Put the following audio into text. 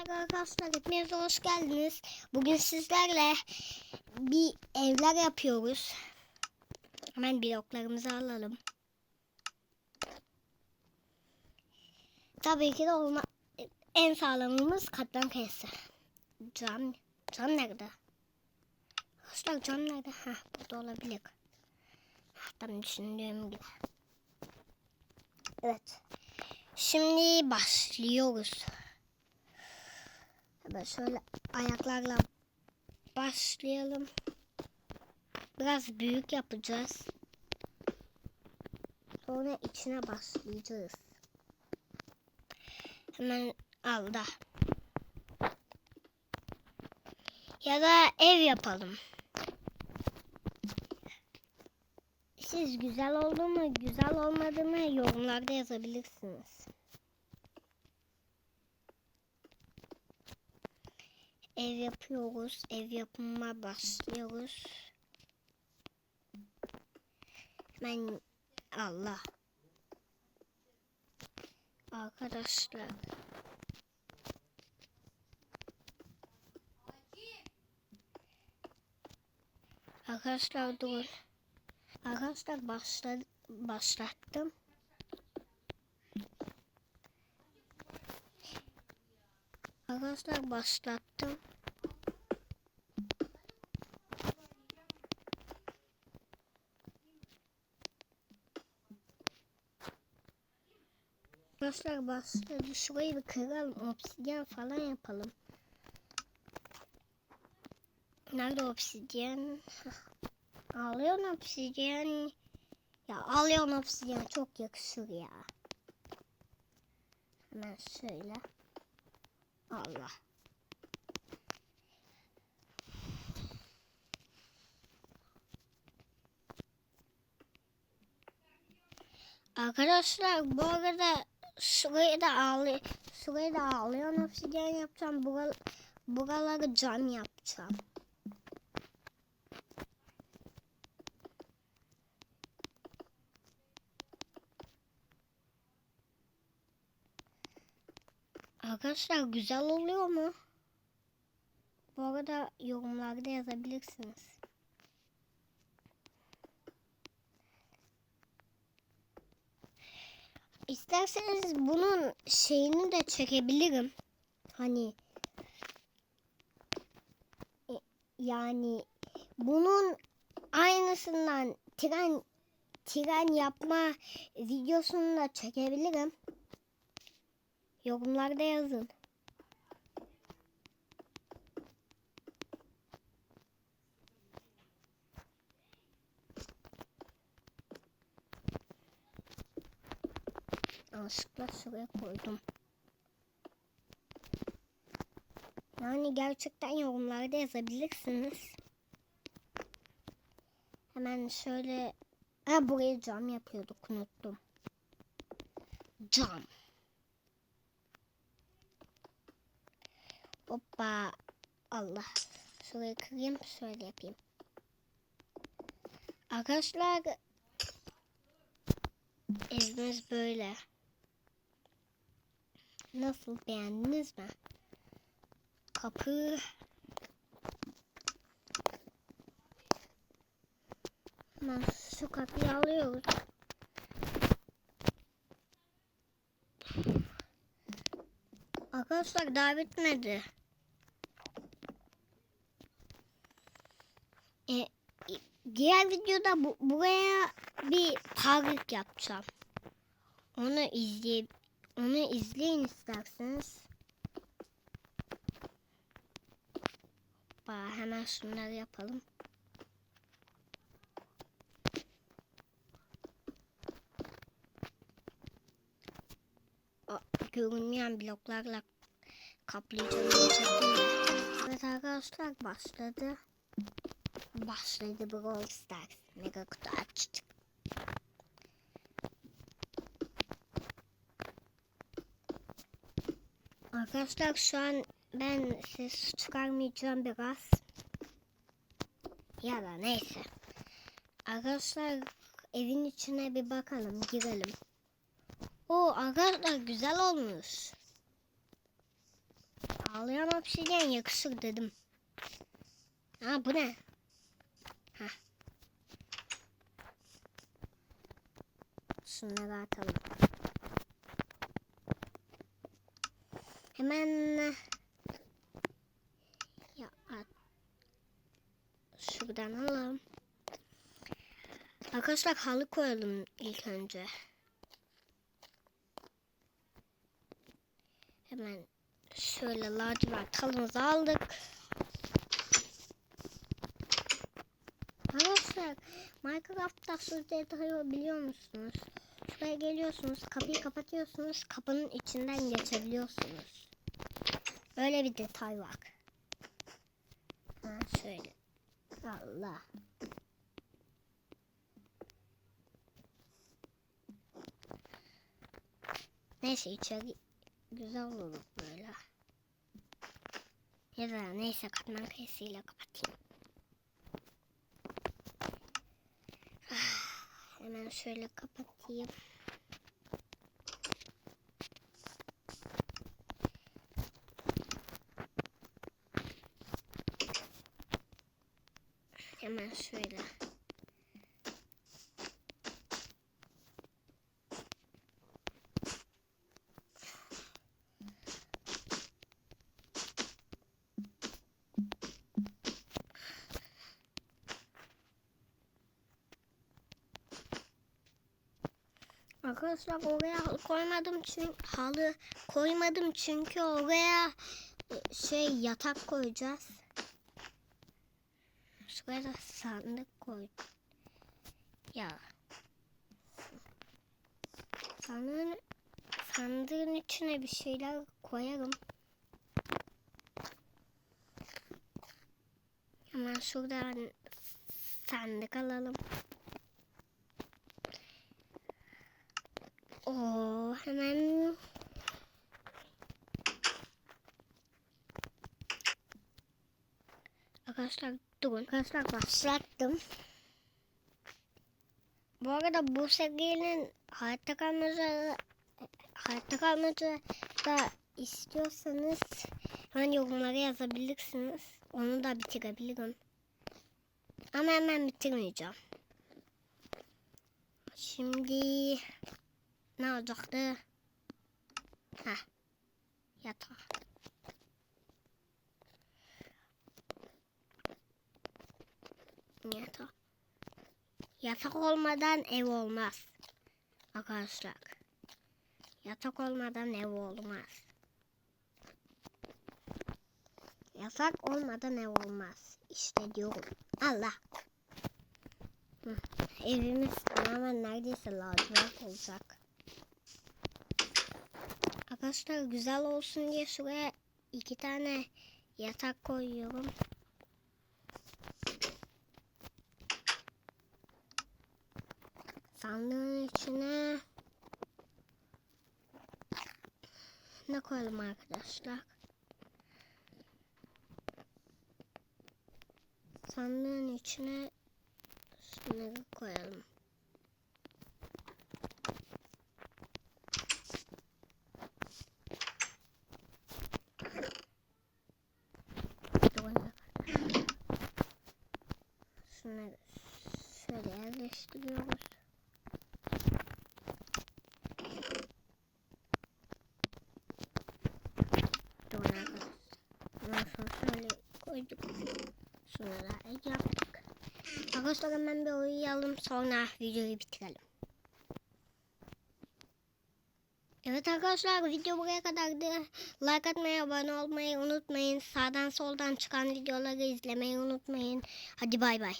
Merhaba arkadaşlar hepiniz hoş geldiniz. Bugün sizlerle bir evler yapıyoruz. Hemen bloklarımızı alalım. Tabii ki de olma en sağlamımız katran kayası. Cam, cam nerede? Arkadaşlar cam nerede? Ha burada olabilir. Tam düşündüğüm gibi. Evet. Şimdi başlıyoruz. Hemen şöyle ayaklarla başlayalım. Biraz büyük yapacağız. Sonra içine başlayacağız. Hemen alda. Ya da ev yapalım. Siz güzel oldu mu, güzel olmadı mı yorumlarda yazabilirsiniz. Ev yapıyoruz. Ev yapımına başlıyoruz. Ben Allah. Arkadaşlar. Arkadaşlar dur. Arkadaşlar başla, başlattım. Arkadaşlar başlattım. Arkadaşlar başladı. Şurayı bir kıralım. Obsidyen falan yapalım. Nerede obsidyen? Alıyorsun obsidyen. Ya alıyorsun obsidyen çok yakışır ya. Hemen şöyle. Allah. Arkadaşlar bu arada şurayı da ağlay şurayı da ağlayan obsidyen yapacağım. Bural buraları cam yapacağım. Arkadaşlar güzel oluyor mu? Bu arada yorumlarda yazabilirsiniz. İsterseniz bunun şeyini de çekebilirim. Hani e, yani bunun aynısından tren tren yapma videosunu da çekebilirim. Yorumlarda yazın. Yanlışlıkla şuraya koydum. Yani gerçekten yorumlarda yazabilirsiniz. Hemen şöyle... Ha buraya cam yapıyorduk unuttum. Cam. Hoppa. Allah. Şurayı kırayım. Şöyle yapayım. Arkadaşlar evimiz böyle. Nasıl beğendiniz mi? Kapı Hemen şu kapıyı alıyoruz. Arkadaşlar daha bitmedi. Diğer videoda bu, buraya bir park yapacağım. Onu izley onu izleyin isterseniz. Ba hemen şunları yapalım. O, görünmeyen bloklarla kaplayacağım. Evet arkadaşlar başladı. Başladı Brawl Stars. Mega kutu açtık. Arkadaşlar şu an ben ses çıkarmayacağım biraz. Ya da neyse. Arkadaşlar evin içine bir bakalım girelim. O arkadaşlar güzel olmuş. Yan obsidyen yakışır dedim. Aa bu ne? Heh. Şunları atalım. Hemen ya at. Şuradan alalım. Arkadaşlar halı koyalım ilk önce. Hemen şöyle lacivert halımızı aldık. Arkadaşlar Minecraft'ta su detayı biliyor musunuz? Şuraya geliyorsunuz, kapıyı kapatıyorsunuz, kapının içinden geçebiliyorsunuz. Öyle bir detay var. Ha şöyle. Allah. Neyse içeri güzel olur böyle. Ya da neyse katman kayısıyla kapatayım. Şöyle kapatayım. Hemen şöyle. Arkadaşlar oraya koymadım çünkü halı koymadım çünkü oraya e, şey yatak koyacağız. Şuraya da sandık koy. Ya. Sandığın, sandığın içine bir şeyler koyarım. Hemen şuradan sandık alalım. Oo, hemen Arkadaşlar durun. Arkadaşlar başlattım. Bu arada bu serinin hayatta kalmacı hayatta kalmacı da istiyorsanız hemen yorumlara yazabilirsiniz. Onu da bitirebilirim. Ama hemen bitirmeyeceğim. Şimdi ne olacaktı? Ha. Yatak. Yatak. Yatak olmadan ev olmaz. Arkadaşlar. Yatak olmadan ev olmaz. Yatak olmadan ev olmaz. İşte diyorum. Allah. Hı. Evimiz tamamen neredeyse lacivert olacak. Arkadaşlar güzel olsun diye şuraya iki tane yatak koyuyorum. Sandığın içine ne koyalım arkadaşlar? Sandığın içine şunları koyalım. Şunları şöyle yerleştiriyoruz. Doğru. Ondan sonra şöyle koyduk. Şunları yaptık. Arkadaşlar hemen bir uyuyalım sonra videoyu bitirelim. Evet arkadaşlar video buraya kadardı. Like atmayı, abone olmayı unutmayın. Sağdan soldan çıkan videoları izlemeyi unutmayın. Hadi bay bay.